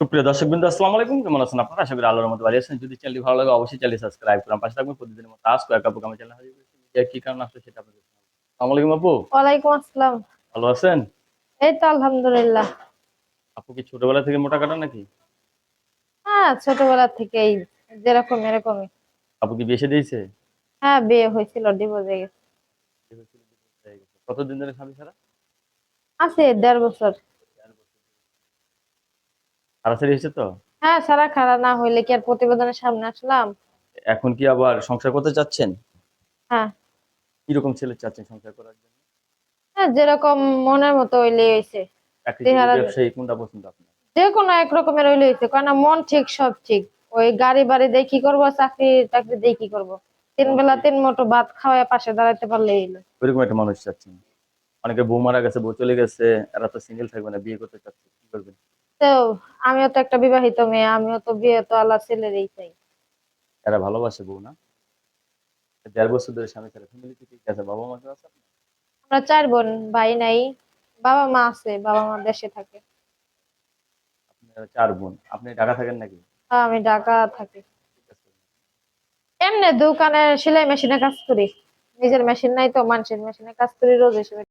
সুপ্রিয় দর্শক বিন্দু আসসালামু আলাইকুম। কেমন আছেন আপনারা? আশা করি আল্লাহর মতো ভালো আছেন। যদি চ্যানেলটি ভালো লাগে অবশ্যই চ্যানেল সাবস্ক্রাইব করুন। পাশে থাকবেন প্রতিদিনের মতো আজকে একা আপু আমি চ্যানেল হাজির করেছি কি কারণ আসলে সেটা আপনাদের। আসসালামু আলাইকুম আপু। ওয়ালাইকুম আসসালাম। ভালো আছেন? এই তো আলহামদুলিল্লাহ। আপু কি ছোটবেলা থেকে মোটা কাটা নাকি? হ্যাঁ ছোটবেলা থেকেই যেরকম এরকমই। আপু কি বেশি দিয়েছে? হ্যাঁ বিয়ে হয়েছিল ডিভোর্স হয়ে গেছে। কতদিন ধরে স্বামী ছাড়া? আছে দেড় বছর। তাড়াতাড়ি হয়েছে তো? হ্যাঁ সারা খারাপ না হইলে কি আর প্রতিবেদনের সামনে আসলাম? এখন কি আবার সংসার করতে চাচ্ছেন? হ্যাঁ। কীরকম ছেলে চাচ্ছেন সংসার করার জন্য? হ্যাঁ যেরকম মনের মতো হইলে হয়েছে। ব্যবসায়ী কোনটা পছন্দ আপনার? যে কোনো এক রকমের হইলে হয়েছে। কারণ মন ঠিক সব ঠিক। ওই গাড়ি বাড়ি দিয়ে কি করব চাকরি টাকরি দিয়ে কি করব? তিন বেলা তিন মুঠো ভাত খাওয়ায় পাশে দাঁড়াতে পারলে হইল। ওইরকম একটা মানুষ চাচ্ছেন? অনেকে বউ মারা গেছে বউ চলে গেছে এরা তো সিঙ্গেল থাকবে না বিয়ে করতে চাচ্ছে কি করবেন? তো আমিও তো একটা বিবাহিত মেয়ে আমিও তো বিয়ে তো আল্লাহ ছেলেরই চাই। এরা ভালোবাসে বউ না? দেড় বছর ধরে স্বামী ছাড়া ফ্যামিলিতে কি আছে বাবা মা আছে? আমরা চার বোন ভাই নাই বাবা মা আছে বাবা মা দেশে থাকে। আপনারা চার বোন আপনি ঢাকা থাকেন নাকি? আর আমি ঢাকা থাকি। এমনি দোকানে সেলাই মেশিনে কাজ করি নিজের মেশিন নাই তো মানুষের মেশিনে কাজ করি রোজ হিসেবে